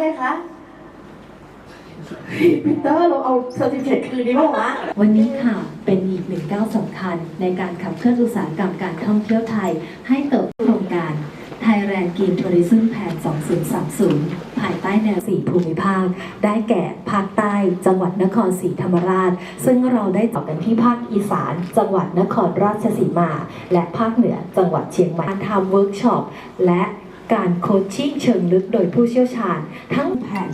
อะไรคะปีเตอร์เราเอาเซอร์ติฟิเคตคืนดีกว่าวันนี้ค่ะเป็นอีกหนึ่งก้าวสำคัญในการขับเคลื่อนอุตสาหกรรมการท่องเที่ยวไทย ให้เติบโตโครงการ Thailand Green Tourism Plan 2030 ภายใต้แนว4ภูมิภาค ได้แก่ภาคใต้ จังหวัดนครศรีธรรมราช ซึ่งเราได้ต่อกันที่ภาคอีสาน จังหวัดนครราชสีมา และภาคเหนือจังหวัดเชียงใหม่การทำเวิร์กช็อปและ การโคชชิ่งเชิงลึกโดยผู้เชี่ยวชาญ ทั้งแผน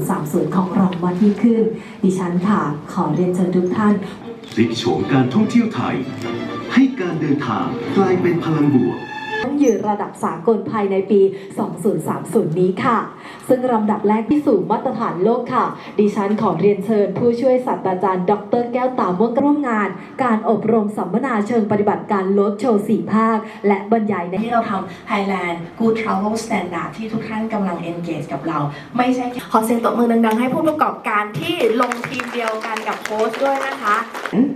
2030 ของเราวันที่ขึ้น ดิฉันค่ะ ขอเรียนเชิญทุกท่านพลิกโฉมการท่องเที่ยวไทย ให้การเดินทางกลายเป็นพลังบวก ยืนระดับสากลภายในปี 2030 นี้ค่ะ ซึ่งลำดับแรกที่สู่มาตรฐานโลกค่ะ ดิฉันขอเรียนเชิญ ผู้ช่วยศาสตราจารย์ ดร แก้วตาม่วงร่วมงาน การอบรมสัมมนาเชิงปฏิบัติการรถโชว์สี่ภาค และบรรยายในที่เราทำ Thailand Good Travel Standard ที่ทุกท่านกำลัง engage กับเรา ไม่ใช่แค่ขอเสียงตบมือดังๆ ให้ผู้ประกอบการที่ลงทีมเดียวกันกับโค้ชด้วยนะคะ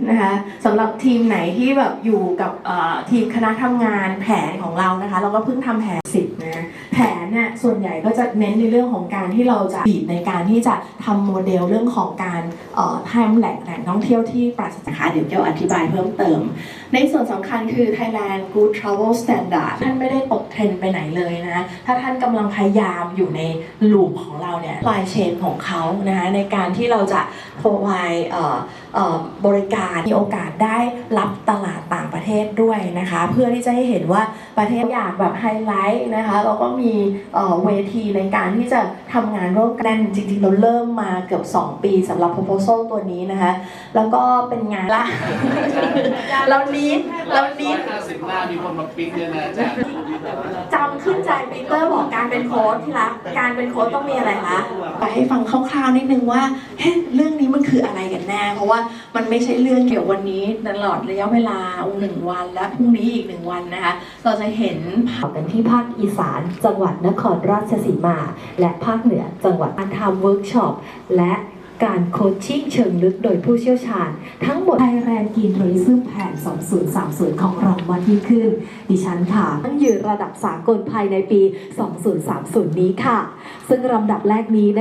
นะคะสำหรับทีมไหนที่แบบอยู่กับเอ่อทีมคณะทำงานแผนของเรานะคะ เราก็เพิ่งทำแผนสิบนะแผนเนี่ยส่วนใหญ่ก็จะเน้นในเรื่องของการที่เราจะบีบในการที่จะทำโมเดลเรื่องของการเอ่อทำแหล่งแหล่งท่องเที่ยวที่ปราศจากเดี๋ยวเกี่ยวอธิบายเพิ่มเติม ในส่วนสำคัญคือ Thailand Good Travel Standard ท่านไม่ได้ตกเทรนไปไหนเลยนะถ้าท่านกำลังพยายามอยู่ในลูปของเราเนี่ย supply chain ของเขานะคะในการที่เราจะ provide เอ่อเอ่อบริการมีโอกาสได้รับตลาดต่างประเทศด้วยนะคะ เพื่อที่จะให้เห็นว่าประเทศอยากแบบไฮไลท์นะคะแล้วก็มีเวทีในการที่จะทำงานร่วมกันจริงๆเราเริ่มมาเกือบ 2 ปีสำหรับ proposal ตัวนี้นะคะ แล้วก็เป็นงานละเรานี้เรานี้ห้าสิบหน้ามีคนมาปิ๊กเยอะนะจารย์จำขึ้นใจปีเตอร์บอกการเป็นโค้ชที่รักการเป็นโค้ชต้องมีอะไรคะไปให้ฟังคร่าวๆนิดนึงว่า เฮ้ยเรื่องนี้มันคืออะไรกันแน่ เพราะว่ามันไม่ใช่เรื่องเกี่ยววันนี้ตลอดระยะเวลาหนึ่งวัน และพรุ่งนี้อีกหนึ่งวันนะคะ เราจะเห็นต่อกันที่ภาคอีสาน จังหวัดนครราชสีมา และภาคเหนือจังหวัดการทำเวิร์กช็อปและการโคชชิ่งเชิงลึกโดยผู้เชี่ยวชาญ ทั้งหมด Thailand Green Tourism Plan 2030 ของเราวันที่ขึ้น ดิฉันค่ะตั้งยืนระดับสากลภายในปี 2030 นี้ค่ะ ซึ่งลำดับแรกนี้